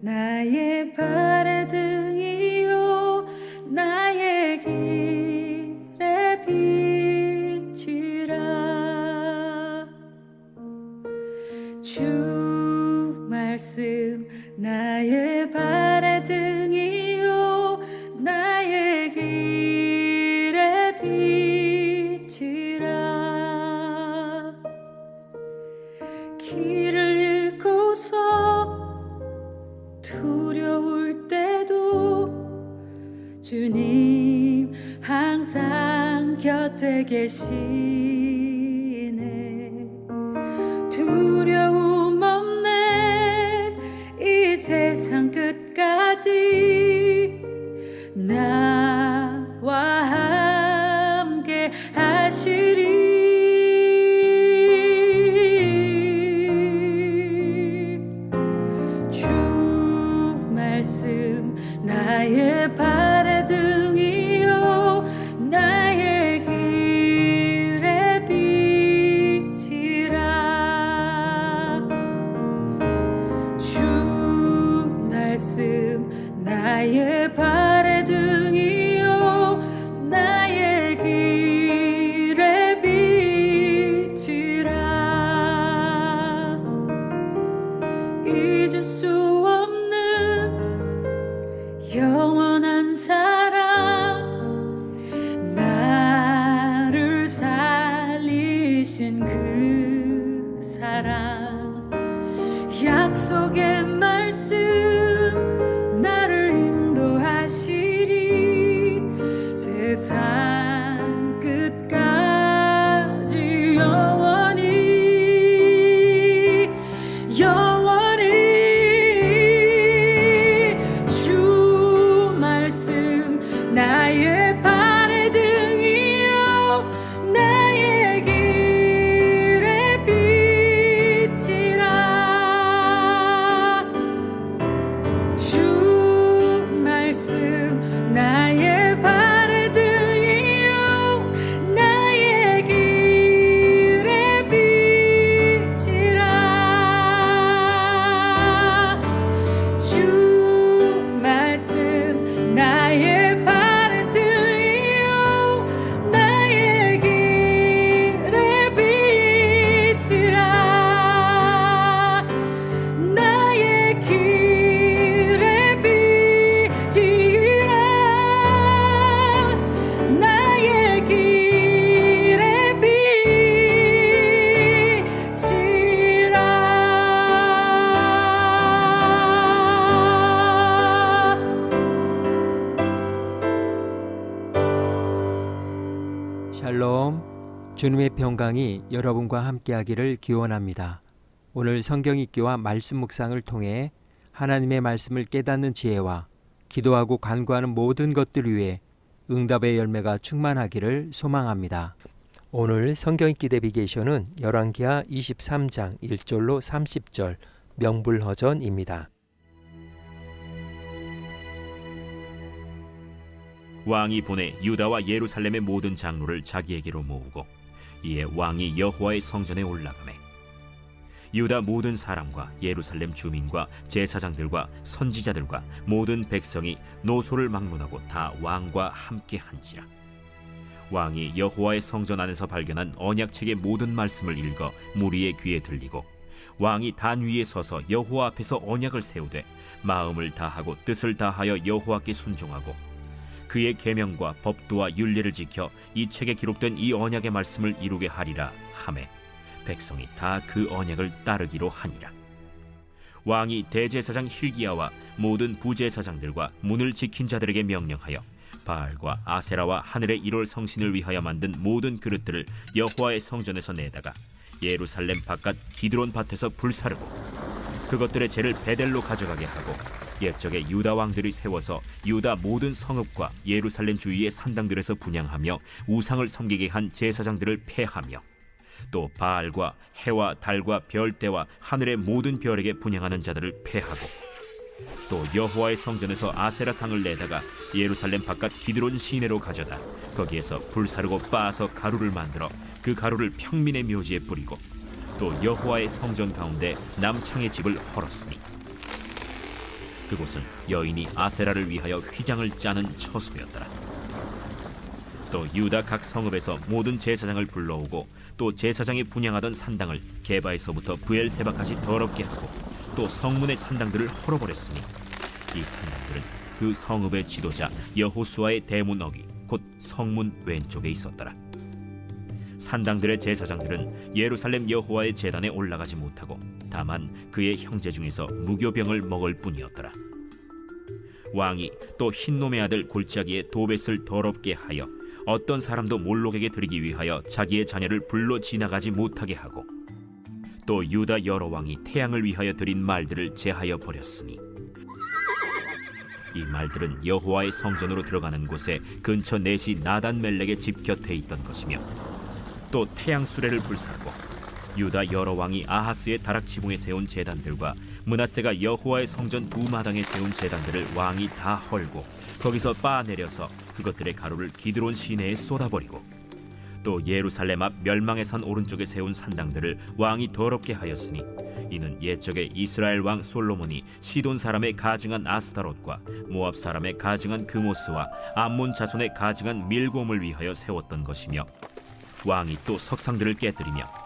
나의 계시네. 두려움 없네. 이 세상 끝까지 나와 함께 하시리. 주 말씀 나의 바 주님의 평강이 여러분과 함께하기를 기원합니다. 오늘 성경 읽기와 말씀 묵상을 통해 하나님의 말씀을 깨닫는 지혜와 기도하고 간구하는 모든 것들 위해 응답의 열매가 충만하기를 소망합니다. 오늘 성경 읽기 내비게이션은 열왕기하 23장 1절로 30절 명불허전입니다. 왕이 보내 유다와 예루살렘의 모든 장로를 자기에게로 모으고 이에 왕이 여호와의 성전에 올라가매 유다 모든 사람과 예루살렘 주민과 제사장들과 선지자들과 모든 백성이 노소를 막론하고 다 왕과 함께 한지라. 왕이 여호와의 성전 안에서 발견한 언약책의 모든 말씀을 읽어 무리의 귀에 들리고 왕이 단 위에 서서 여호와 앞에서 언약을 세우되 마음을 다하고 뜻을 다하여 여호와께 순종하고 그의 계명과 법도와 윤례를 지켜 이 책에 기록된 이 언약의 말씀을 이루게 하리라 하매 백성이 다 그 언약을 따르기로 하니라. 왕이 대제사장 힐기야와 모든 부제사장들과 문을 지킨 자들에게 명령하여 바알과 아세라와 하늘의 일월 성신을 위하여 만든 모든 그릇들을 여호와의 성전에서 내다가 예루살렘 바깥 기드론 밭에서 불사르고 그것들의 재를 베델로 가져가게 하고 옛적에 유다 왕들이 세워서 유다 모든 성읍과 예루살렘 주위의 산당들에서 분양하며 우상을 섬기게 한 제사장들을 폐하며 또 바알과 해와 달과 별대와 하늘의 모든 별에게 분양하는 자들을 폐하고 또 여호와의 성전에서 아세라 상을 내다가 예루살렘 바깥 기드론 시내로 가져다 거기에서 불사르고 빻아서 가루를 만들어 그 가루를 평민의 묘지에 뿌리고 또 여호와의 성전 가운데 남창의 집을 헐었으니 그곳은 여인이 아세라를 위하여 휘장을 짜는 처소였더라. 또 유다 각 성읍에서 모든 제사장을 불러오고 또 제사장이 분양하던 산당을 게바에서부터 부엘세바까지 더럽게 하고 또 성문의 산당들을 헐어버렸으니 이 산당들은 그 성읍의 지도자 여호수아의 대문 어기 곧 성문 왼쪽에 있었더라. 산당들의 제사장들은 예루살렘 여호와의 제단에 올라가지 못하고 다만 그의 형제 중에서 무교병을 먹을 뿐이었더라. 왕이 또 흰놈의 아들 골짜기에 도벳을 더럽게 하여 어떤 사람도 몰록에게 드리기 위하여 자기의 자녀를 불러 지나가지 못하게 하고 또 유다 여러 왕이 태양을 위하여 드린 말들을 제하여 버렸으니 이 말들은 여호와의 성전으로 들어가는 곳에 근처 넷이 나단 멜렉의 집 곁에 있던 것이며 또 태양 수레를 불사르고 유다 여러 왕이 아하스의 다락 지붕에 세운 제단들과 문하세가 여호와의 성전 두 마당에 세운 제단들을 왕이 다 헐고 거기서 빻아 내려서 그것들의 가루를 기드론 시내에 쏟아버리고 또 예루살렘 앞 멸망의 산 오른쪽에 세운 산당들을 왕이 더럽게 하였으니 이는 옛적에 이스라엘 왕 솔로몬이 시돈 사람의 가증한 아스타롯과 모압 사람의 가증한 그모스와 암몬 자손의 가증한 밀곰을 위하여 세웠던 것이며 왕이 또 석상들을 깨뜨리며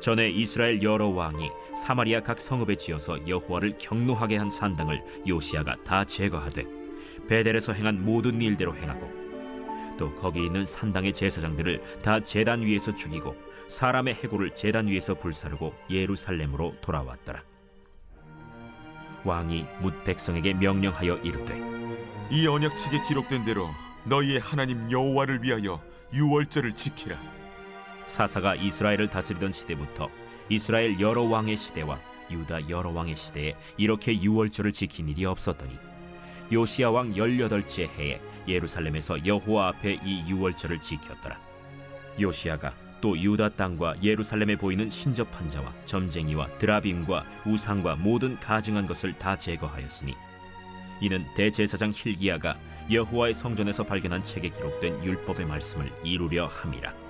전에 이스라엘 여러 왕이 사마리아 각 성읍에 지어서 여호와를 경노하게 한 산당을 요시아가 다 제거하되 베델에서 행한 모든 일대로 행하고 또 거기 있는 산당의 제사장들을 다 제단 위에서 죽이고 사람의 해골을 제단 위에서 불사르고 예루살렘으로 돌아왔더라. 왕이 뭇 백성에게 명령하여 이르되 이 언약책에 기록된 대로 너희의 하나님 여호와를 위하여 유월절을 지키라. 사사가 이스라엘을 다스리던 시대부터 이스라엘 여러 왕의 시대와 유다 여러 왕의 시대에 이렇게 유월절을 지킨 일이 없었더니 요시야 왕 열여덟째 해에 예루살렘에서 여호와 앞에 이 유월절을 지켰더라. 요시야가 또 유다 땅과 예루살렘에 보이는 신접한 자와 점쟁이와 드라빔과 우상과 모든 가증한 것을 다 제거하였으니 이는 대제사장 힐기야가 여호와의 성전에서 발견한 책에 기록된 율법의 말씀을 이루려 함이라.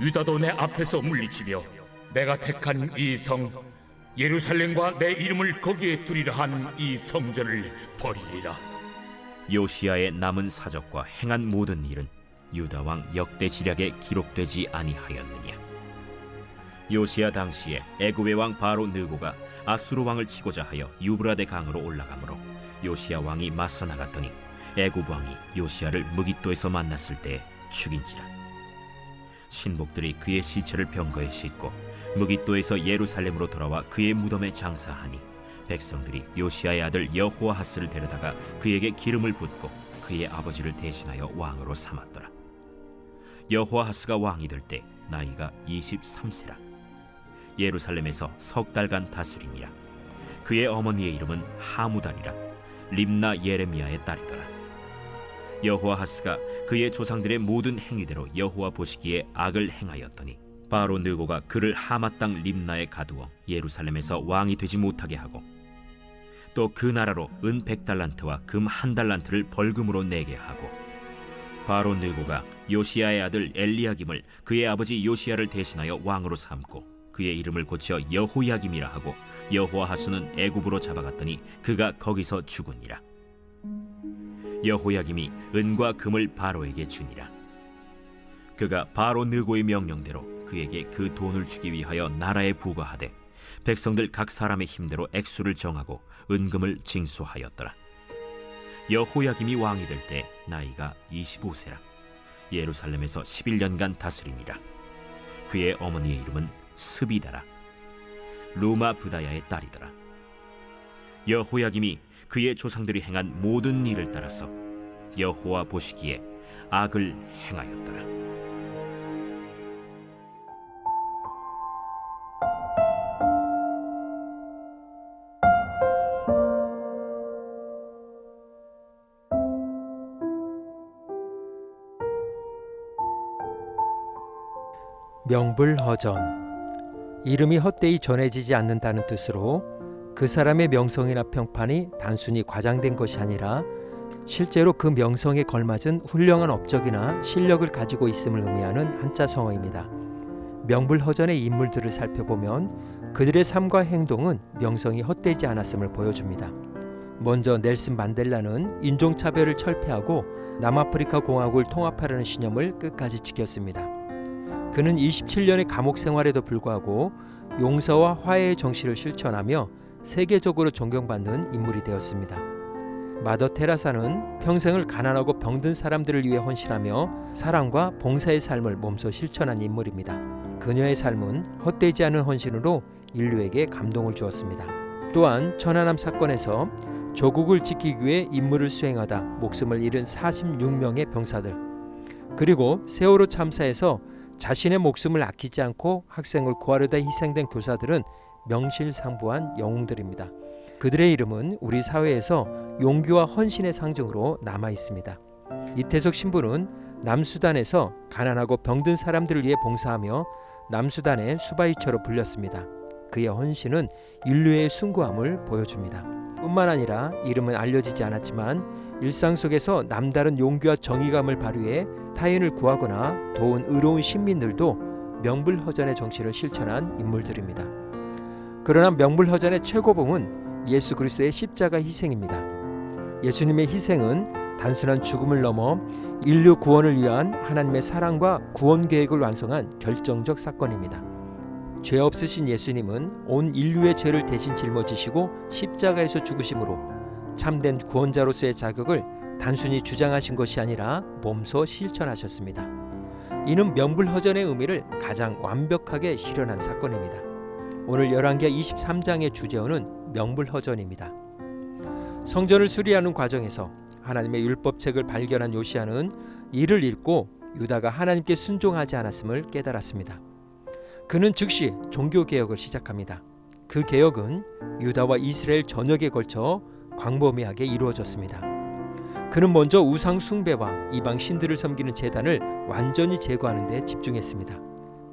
유다도 내 앞에서 물리치며 내가 택한 이 성 예루살렘과 내 이름을 거기에 두리라 한 이 성전을 버리리라. 요시아의 남은 사적과 행한 모든 일은 유다 왕 역대 지략에 기록되지 아니하였느냐? 요시아 당시에 애굽의 왕 바로 느고가 아수르 왕을 치고자 하여 유브라데 강으로 올라가므로 요시아 왕이 맞서 나갔더니 애굽 왕이 요시아를 무기또에서 만났을 때 죽인지라 신복들이 그의 시체를 병거에 싣고 무기또에서 예루살렘으로 돌아와 그의 무덤에 장사하니 백성들이 요시아의 아들 여호아하스를 데려다가 그에게 기름을 붓고 그의 아버지를 대신하여 왕으로 삼았더라. 여호아하스가 왕이 될 때 나이가 23세라. 예루살렘에서 석 달간 다스리니라. 그의 어머니의 이름은 하무달이라. 림나 예레미야의 딸이더라. 여호아하스가 그의 조상들의 모든 행위대로 여호와 보시기에 악을 행하였더니 바로 느고가 그를 하마 땅 림나에 가두어 예루살렘에서 왕이 되지 못하게 하고 또 그 나라로 은 백달란트와 금 한 달란트를 벌금으로 내게 하고 바로 느고가 요시야의 아들 엘리야김을 그의 아버지 요시야를 대신하여 왕으로 삼고 그의 이름을 고쳐 여호야김이라 하고 여호아하스는 애굽으로 잡아갔더니 그가 거기서 죽으니라 여호야김이 은과 금을 바로에게 주니라. 그가 바로 느고의 명령대로 그에게 그 돈을 주기 위하여 나라에 부과하되 백성들 각 사람의 힘대로 액수를 정하고 은금을 징수하였더라. 여호야김이 왕이 될 때 나이가 25세라. 예루살렘에서 11년간 다스리니라. 그의 어머니의 이름은 스비다라. 루마 부다야의 딸이더라 여호야김이 그의 조상들이 행한 모든 일을 따라서 여호와 보시기에 악을 행하였더라. 명불허전. 이름이 헛되이 전해지지 않는다는 뜻으로 그 사람의 명성이나 평판이 단순히 과장된 것이 아니라 실제로 그 명성에 걸맞은 훌륭한 업적이나 실력을 가지고 있음을 의미하는 한자 성어입니다. 명불허전의 인물들을 살펴보면 그들의 삶과 행동은 명성이 헛되지 않았음을 보여줍니다. 먼저 넬슨 만델라는 인종차별을 철폐하고 남아프리카 공화국을 통합하려는 신념을 끝까지 지켰습니다. 그는 27년의 감옥 생활에도 불구하고 용서와 화해의 정신을 실천하며 세계적으로 존경받는 인물이 되었습니다. 마더 테라사는 평생을 가난하고 병든 사람들을 위해 헌신하며 사랑과 봉사의 삶을 몸소 실천한 인물입니다. 그녀의 삶은 헛되지 않은 헌신으로 인류에게 감동을 주었습니다. 또한 천안함 사건에서 조국을 지키기 위해 임무를 수행하다 목숨을 잃은 46명의 병사들 그리고 세월호 참사에서 자신의 목숨을 아끼지 않고 학생을 구하려다 희생된 교사들은 명실상부한 영웅들입니다. 그들의 이름은 우리 사회에서 용기와 헌신의 상징으로 남아 있습니다. 이태석 신부는 남수단에서 가난하고 병든 사람들을 위해 봉사하며 남수단의 수바이처로 불렸습니다. 그의 헌신은 인류의 숭고함을 보여줍니다. 뿐만 아니라 이름은 알려지지 않았지만 일상 속에서 남다른 용기와 정의감을 발휘해 타인을 구하거나 도운 의로운 신민들도 명불허전의 정신을 실천한 인물들입니다. 그러나 명불허전의 최고봉은 예수 그리스도의 십자가 희생입니다. 예수님의 희생은 단순한 죽음을 넘어 인류 구원을 위한 하나님의 사랑과 구원 계획을 완성한 결정적 사건입니다. 죄 없으신 예수님은 온 인류의 죄를 대신 짊어지시고 십자가에서 죽으심으로 참된 구원자로서의 자격을 단순히 주장하신 것이 아니라 몸소 실천하셨습니다. 이는 명불허전의 의미를 가장 완벽하게 실현한 사건입니다. 오늘 열왕기하 23장의 주제어는 명불허전입니다. 성전을 수리하는 과정에서 하나님의 율법책을 발견한 요시아는 이를 읽고 유다가 하나님께 순종하지 않았음을 깨달았습니다. 그는 즉시 종교 개혁을 시작합니다. 그 개혁은 유다와 이스라엘 전역에 걸쳐 광범위하게 이루어졌습니다. 그는 먼저 우상 숭배와 이방 신들을 섬기는 제단을 완전히 제거하는 데 집중했습니다.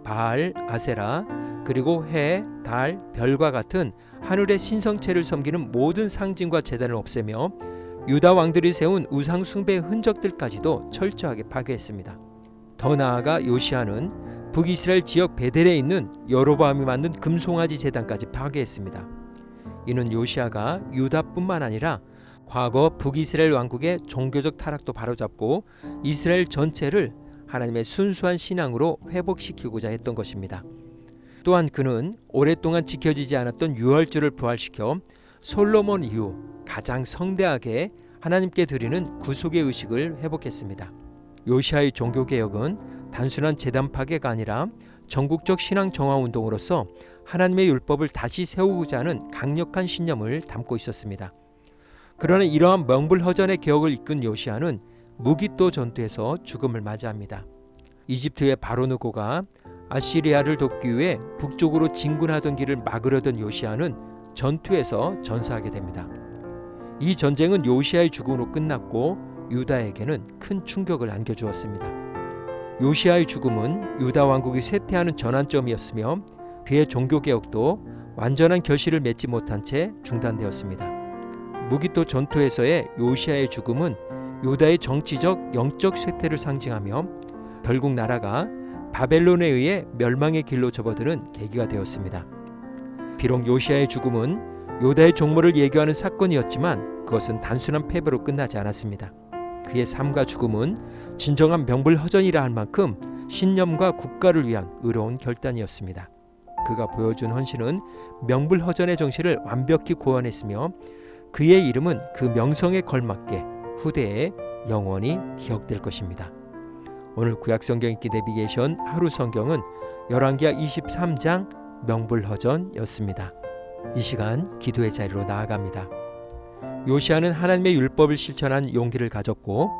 바알, 아세라, 그리고 해, 달, 별과 같은 하늘의 신성체를 섬기는 모든 상징과 제단을 없애며 유다 왕들이 세운 우상 숭배의 흔적들까지도 철저하게 파괴했습니다. 더 나아가 요시아는 북이스라엘 지역 베델에 있는 여로보암이 만든 금송아지 제단까지 파괴했습니다. 이는 요시아가 유다뿐만 아니라 과거 북이스라엘 왕국의 종교적 타락도 바로잡고 이스라엘 전체를 하나님의 순수한 신앙으로 회복시키고자 했던 것입니다. 또한 그는 오랫동안 지켜지지 않았던 유월절을 부활시켜 솔로몬 이후 가장 성대하게 하나님께 드리는 구속의 의식을 회복했습니다. 요시아의 종교 개혁은 단순한 재단 파괴가 아니라 전국적 신앙 정화 운동으로서 하나님의 율법을 다시 세우고자 하는 강력한 신념을 담고 있었습니다. 그러나 이러한 명불허전의 개혁을 이끈 요시아는 무기또 전투에서 죽음을 맞이합니다. 이집트의 바로누고가 아시리아를 돕기 위해 북쪽으로 진군하던 길을 막으려던 요시아는 전투에서 전사하게 됩니다. 이 전쟁은 요시아의 죽음으로 끝났고 유다에게는 큰 충격을 안겨주었습니다. 요시아의 죽음은 유다 왕국이 쇠퇴하는 전환점이었으며 그의 종교 개혁도 완전한 결실을 맺지 못한 채 중단되었습니다. 무기또 전투에서의 요시아의 죽음은 유다의 정치적 영적 쇠퇴를 상징하며 결국 나라가 바벨론에 의해 멸망의 길로 접어드는 계기가 되었습니다. 비록 요시아의 죽음은 요다의 종모를 예교하는 사건이었지만 그것은 단순한 패배로 끝나지 않았습니다. 그의 삶과 죽음은 진정한 명불허전이라 할 만큼 신념과 국가를 위한 의로운 결단이었습니다. 그가 보여준 헌신은 명불허전의 정신을 완벽히 구원했으며 그의 이름은 그 명성에 걸맞게 후대에 영원히 기억될 것입니다. 오늘 구약 성경 읽기 내비게이션 하루 성경은 열왕기하 23장 명불허전이었습니다. 이 시간 기도의 자리로 나아갑니다. 요시아는 하나님의 율법을 실천한 용기를 가졌고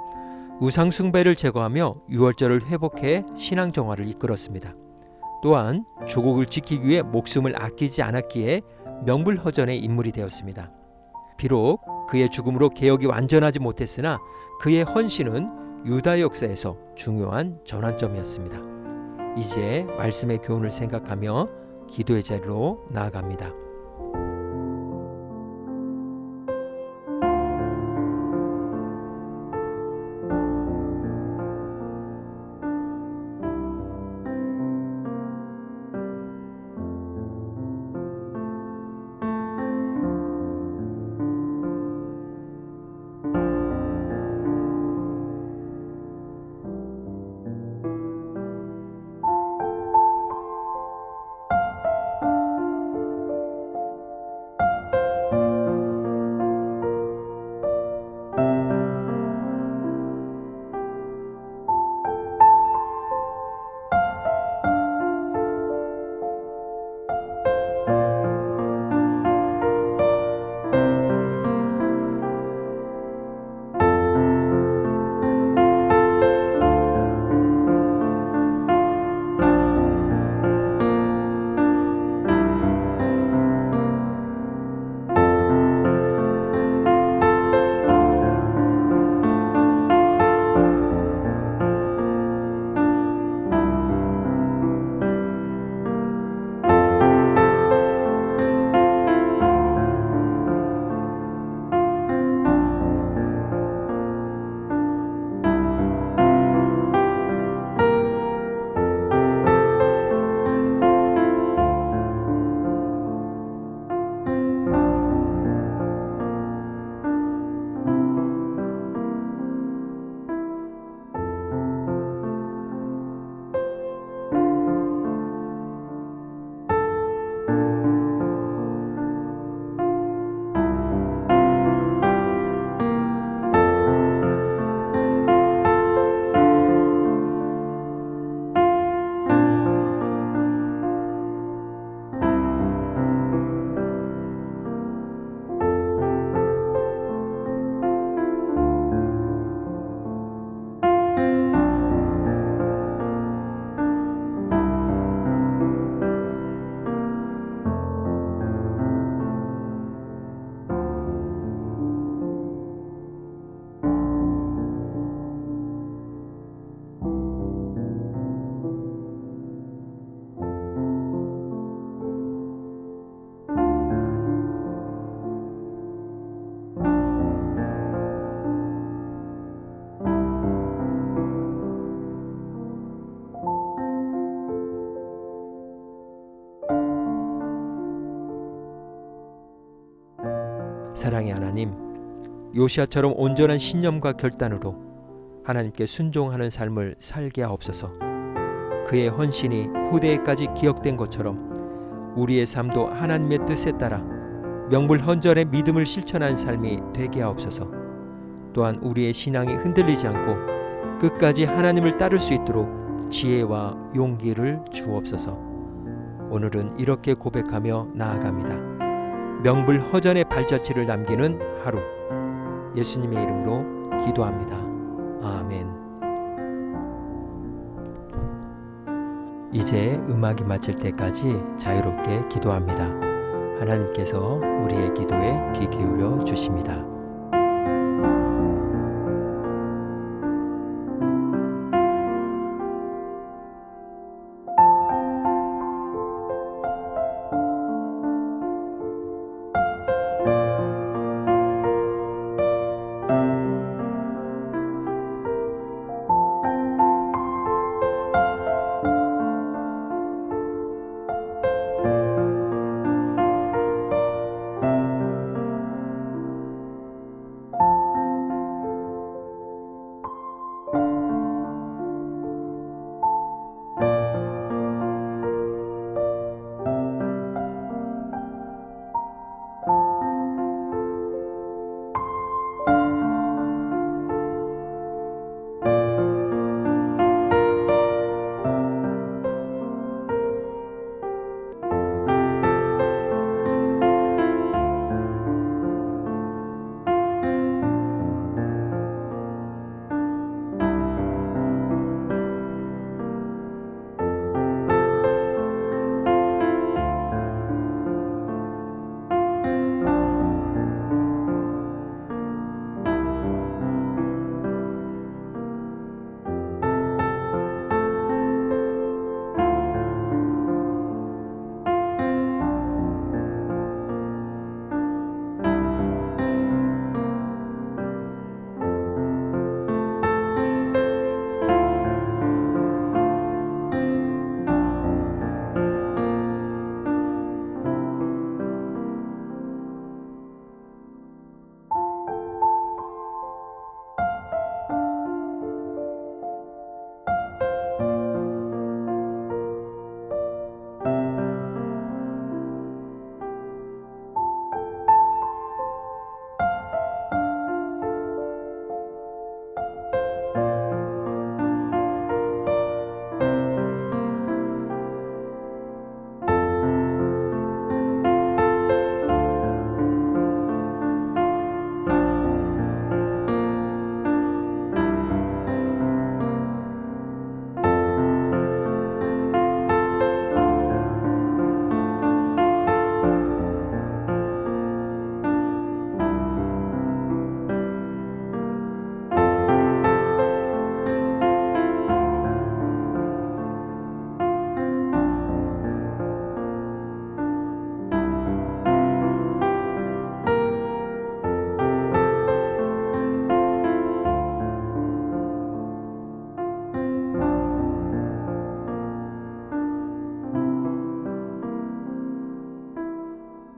우상 숭배를 제거하며 유월절을 회복해 신앙 정화를 이끌었습니다. 또한 조국을 지키기 위해 목숨을 아끼지 않았기에 명불허전의 인물이 되었습니다. 비록 그의 죽음으로 개혁이 완전하지 못했으나 그의 헌신은 유다 역사에서 중요한 전환점이었습니다. 이제 말씀의 교훈을 생각하며 기도의 자리로 나아갑니다. 사랑의 하나님, 요시아처럼 온전한 신념과 결단으로 하나님께 순종하는 삶을 살게 하옵소서. 그의 헌신이 후대에까지 기억된 것처럼 우리의 삶도 하나님의 뜻에 따라 명불허전의 믿음을 실천한 삶이 되게 하옵소서. 또한 우리의 신앙이 흔들리지 않고 끝까지 하나님을 따를 수 있도록 지혜와 용기를 주옵소서. 오늘은 이렇게 고백하며 나아갑니다. 명불 허전의 발자취를 남기는 하루 예수님의 이름으로 기도합니다. 아멘. 이제 음악이 마칠 때까지 자유롭게 기도합니다. 하나님께서 우리의 기도에 귀 기울여 주십니다.